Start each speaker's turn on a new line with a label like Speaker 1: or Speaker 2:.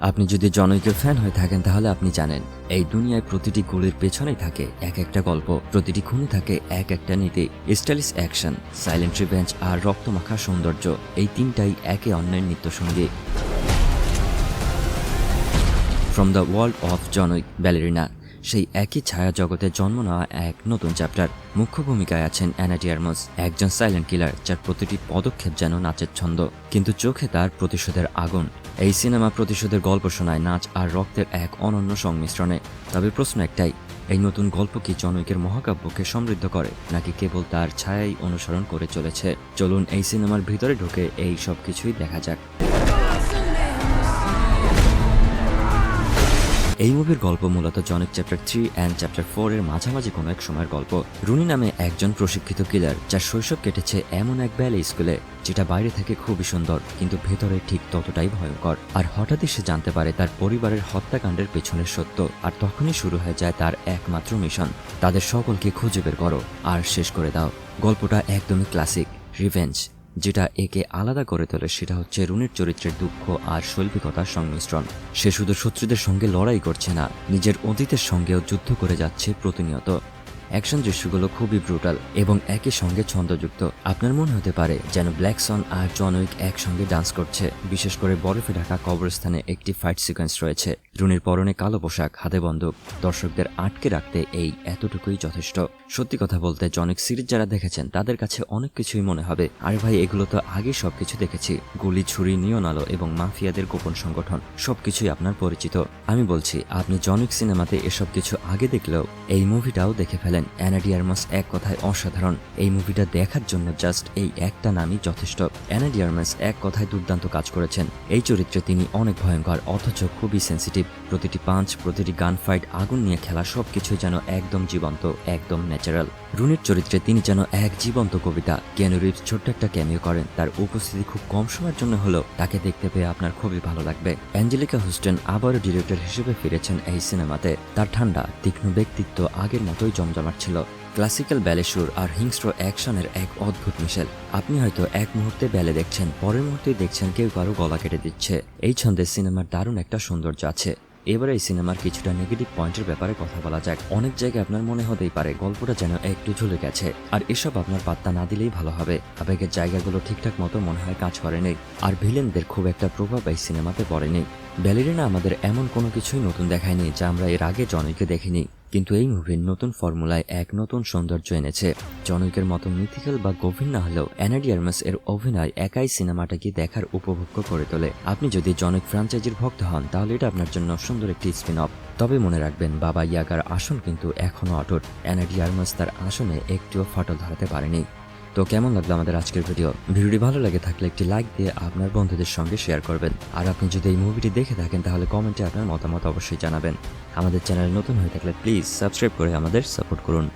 Speaker 1: আপনি যদি জনৈকের ফ্যান হয়ে থাকেন, তাহলে আপনি জানেন, এই দুনিয়ায় প্রতিটি গুলির পেছনে থাকে এক একটা গল্প, প্রতিটি খুনে থাকে এক একটা নীতি, স্টাইলিশ অ্যাকশন, সাইলেন্ট রিভেঞ্জ আর রক্তমাখা সৌন্দর্য, এই তিনটাই একে অন্যের নিত্যসঙ্গী। ফ্রম দ্য ওয়ার্ল্ড অফ জনৈক, ব্যালেরিনা। সেই একই ছায়া জগতে জন্ম নেওয়া এক নতুন চ্যাপ্টার। মুখ্য ভূমিকায় আছেন অ্যানাডিয়ারমস, একজন সাইলেন্ট কিলার যার প্রতিটি পদক্ষেপ যেন নাচের ছন্দ, কিন্তু চোখে তার প্রতিশোধের আগুন। এই সিনেমা প্রতিশোধের গল্প শোনায় নাচ আর রক্তের এক অনন্য সংমিশ্রণে। তবে প্রশ্ন একটাই, এই নতুন গল্প কি জনৈকের মহাকাব্যকে সমৃদ্ধ করে, নাকি কেবল তার ছায়াই অনুসরণ করে চলেছে? চলুন এই সিনেমার ভিতরে ঢুকে এই সব কিছুই দেখা যাক। এই মুভির গল্প মূলত John Wick chapter three and chapter four এর মাঝামাঝি কোনো এক সময়ের গল্প। রুনি নামে একজন প্রশিক্ষিত কিলার যার শৈশব কেটেছে এমন এক ব্যালে স্কুলে যেটা বাইরে থেকে খুবই সুন্দর, কিন্তু ভেতরে ঠিক ততটাই ভয়ঙ্কর। আর হঠাৎই সে জানতে পারে তার পরিবারের হত্যাকাণ্ডের পেছনের সত্য, আর তখনই শুরু হয়ে যায় তার একমাত্র মিশন তাদের সকলকে খুঁজে বের করো, আর শেষ করে দাও। গল্পটা একদমই ক্লাসিক রিভেঞ্জ যেটা একে আলাদা করে তোলে, সেটা হচ্ছে রুনের চরিত্রের দুঃখ আর শৈল্পিকতার সংমিশ্রণ। সে শুধু শত্রুদের সঙ্গে লড়াই করছে না, নিজের অতীতের সঙ্গেও যুদ্ধ করে যাচ্ছে প্রতিনিয়ত। অ্যাকশন দৃশ্যগুলো খুবই ব্রুটাল এবং একই সঙ্গে ছন্দযুক্ত। আপনার মনে হতে পারে যেন ব্ল্যাকসন আর জন উইক একসঙ্গে ডান্স করছে, বিশেষ করে বরফে ঢাকা কবরস্থানে একটি ফাইট সিকোয়েন্স রয়েছে। রুনির পরনে কালো পোশাক হাতে বন্দুক। দর্শকদের আটকে রাখতে এই এতটুকুই যথেষ্ট। সত্যি কথা বলতে, জনিক সিরিজ যারা দেখেছেন, তাদের কাছে অনেক কিছুই মনে হবে। আরে ভাই, এগুলো তো আগে সবকিছু দেখেছি। গুলি, ছুরি নিয়ন আলো এবং মাফিয়াদের গোপন সংগঠন, সবকিছুই আপনার পরিচিত। আমি বলছি, আপনি জনিক সিনেমাতে এসব কিছু আগে দেখলেও এই মুভিটাও দেখে ফেলেন। অ্যানাডিয়ারমাস এক কথায় অসাধারণ। এই মুভিটা দেখার জন্য জাস্ট এই একটা নামই যথেষ্ট। অ্যানাডিয়ারমাস এক কথায় দুর্দান্ত কাজ করেছেন। এই চরিত্রে তিনি অনেক ভয়ঙ্কর, অথচ খুবই সেন্সিটিভ। প্রতিটি পাঞ্চ, প্রতিটি গান ফাইট আগুন নিয়ে খেলা সব সবকিছু যেন একদম জীবন্ত, একদম ন্যাচারাল রুনির চরিত্রে তিনি যেন এক জীবন্ত কবিতা। কেন রিভস ছোট্ট একটা ক্যামিও করেন। তার উপস্থিতি খুব কম সময়ের জন্য হলেও তাকে দেখতে পেয়ে আপনার খুবই ভালো লাগবে। অ্যাঞ্জেলিকা হুস্টেন আবারও ডিরেক্টর হিসেবে ফিরেছেন এই সিনেমাতে। তার ঠান্ডা, তীক্ষ্ণ ব্যক্তিত্ব আগের মতোই জমজমাট ছিল। ক্লাসিক্যাল ব্যালে সুর আর হিংস্র অ্যাকশনের এক অদ্ভুত মিশেল। আপনি হয়তো এক মুহূর্তে ব্যালে দেখছেন, পরের মুহূর্তেই দেখছেন কেউ কারও গলা কেটে দিচ্ছে। এই ছন্দে সিনেমার দারুণ একটা সৌন্দর্য আছে। এবার এই সিনেমার কিছুটা নেগেটিভ পয়েন্টের ব্যাপারে কথা বলা যাক। অনেক জায়গায় আপনার মনে হতেই পারে, গল্পটা যেন একটু ঝুলে গেছে। আর এসব আপনার পাত্তা না দিলেই ভালো হবে। আবেগের জায়গাগুলো ঠিকঠাক মতো মনে হয় কাজ করেনি। আর ভিলেনদের খুব একটা প্রভাব এই সিনেমাতে পড়েনি। ব্যালেরিনা আমাদের এমন কোনো কিছুই নতুন দেখায়নি যা আমরা এর আগে জনৈকে দেখিনি। কিন্তু এই মুভির নতুন ফর্মুলায় এক নতুন সৌন্দর্য এনেছে। জনৈকের মতো মিথিক্যাল বা গভীর না হলেও অ্যানাডিয়ারমাস এর অভিনয় একাই সিনেমাটাকে দেখার উপভোগ্য করে তোলে। আপনি যদি জনৈক ফ্র্যাঞ্চাইজির ভক্ত হন, তাহলে এটা আপনার জন্য সুন্দর একটি স্পিন অফ তবে মনে রাখবেন, বাবা ইয়াগার আসন কিন্তু এখনও অটুট। অ্যানাডিয়ারমাস তার আসনে একটিও ফাটল ধরাতে পারেনি। তো কেমন লাগল আমাদের আজকের ভিডিও? ভিডিওটি ভালো লাগে থাকলে একটি লাইক দিয়ে আপনার বন্ধুদের সঙ্গে শেয়ার করবেন। আর আপনি যদি এই মুভিটি দেখে থাকেন, তাহলে কমেন্টে আপনার মতামত অবশ্যই জানাবেন। আমাদের চ্যানেল নতুন হয়ে থাকলে প্লিজ সাবস্ক্রাইব করে আমাদের সাপোর্ট করুন।